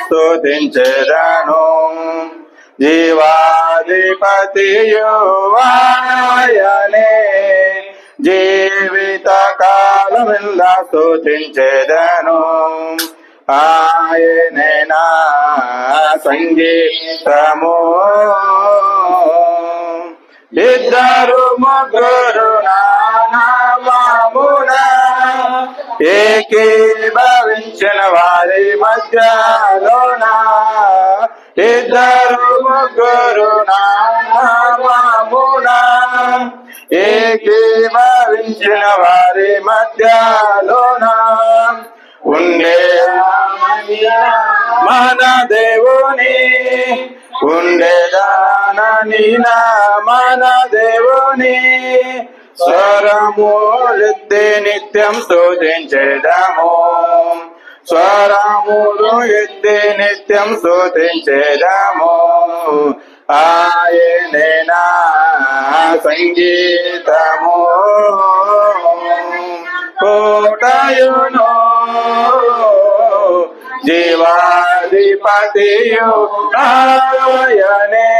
స్తుతించెదను. జీవాధిపతియువాయనే. జీవిత కాలమిల్ల స్తుతించెదను. ఆయనే నా సంగీతము. ఇద్దరు ముగ్గురు నామమున వచ్చిన వారి మధ్యలోన? ఇద్దరు ముగ్గురు నామమున? ఏకీభవించిన వారి మధ్యలోన? ఉండే మన దేవుని. ఉండేదానని నా మన దేవుని. స్వరములెత్తి నిత్యం స్తుతించేదము స్వరములు ఎత్తి నిత్యం స్తుతించేదము. ఆయనే నా సంగీతము. కోటయును జీవాధిపతియు ఆయనే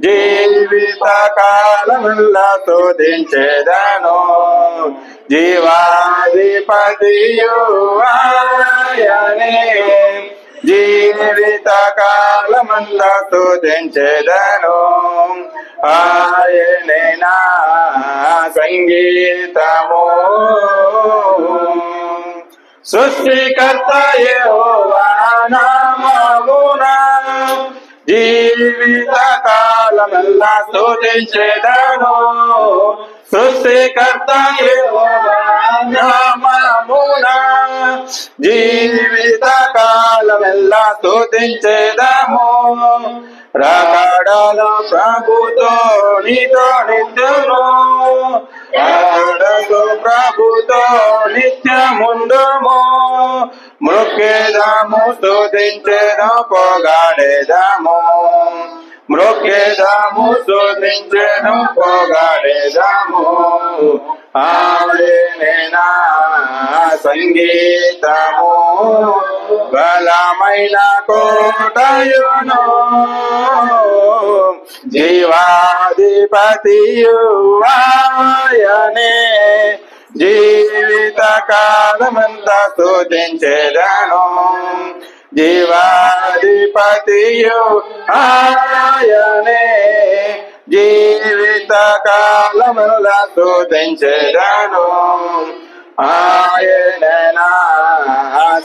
జీవిత కాలముల్లా స్తుతించెదను. జీవాధిపతియు ఆయనే జీవిత కాలముల్లా ఆయనేనా ఆయనే నా సంగీతము. సృష్టికర్త యెహోవా నామమున జీవిత కాలమెల్లా స్తుతించెదను. సృష్టికర్త యెహోవా జీవిత కాలమెల్లా స్తుతించెదము. రాకడలో ప్రభుతో నీతో నిత్యము. రాకడలో ప్రభుతో నిత్యముందుము మృక్కేదాము స్తుతించెను పొగాడేదాము. మృక్కేదాము స్తుతించెను పొగాడేదాము. ఆవిడనే నా సంగీతము బలమైన కోటయును. జీవాధిపతియు జీవిత కాలమంతా స్తుతించెదను. జీవాధిపతియు ఆయనే జీవిత కాలముల స్తుతించెదను. ఆయన నా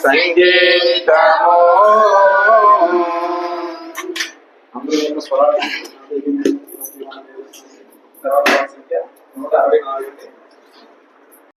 సంగీతము.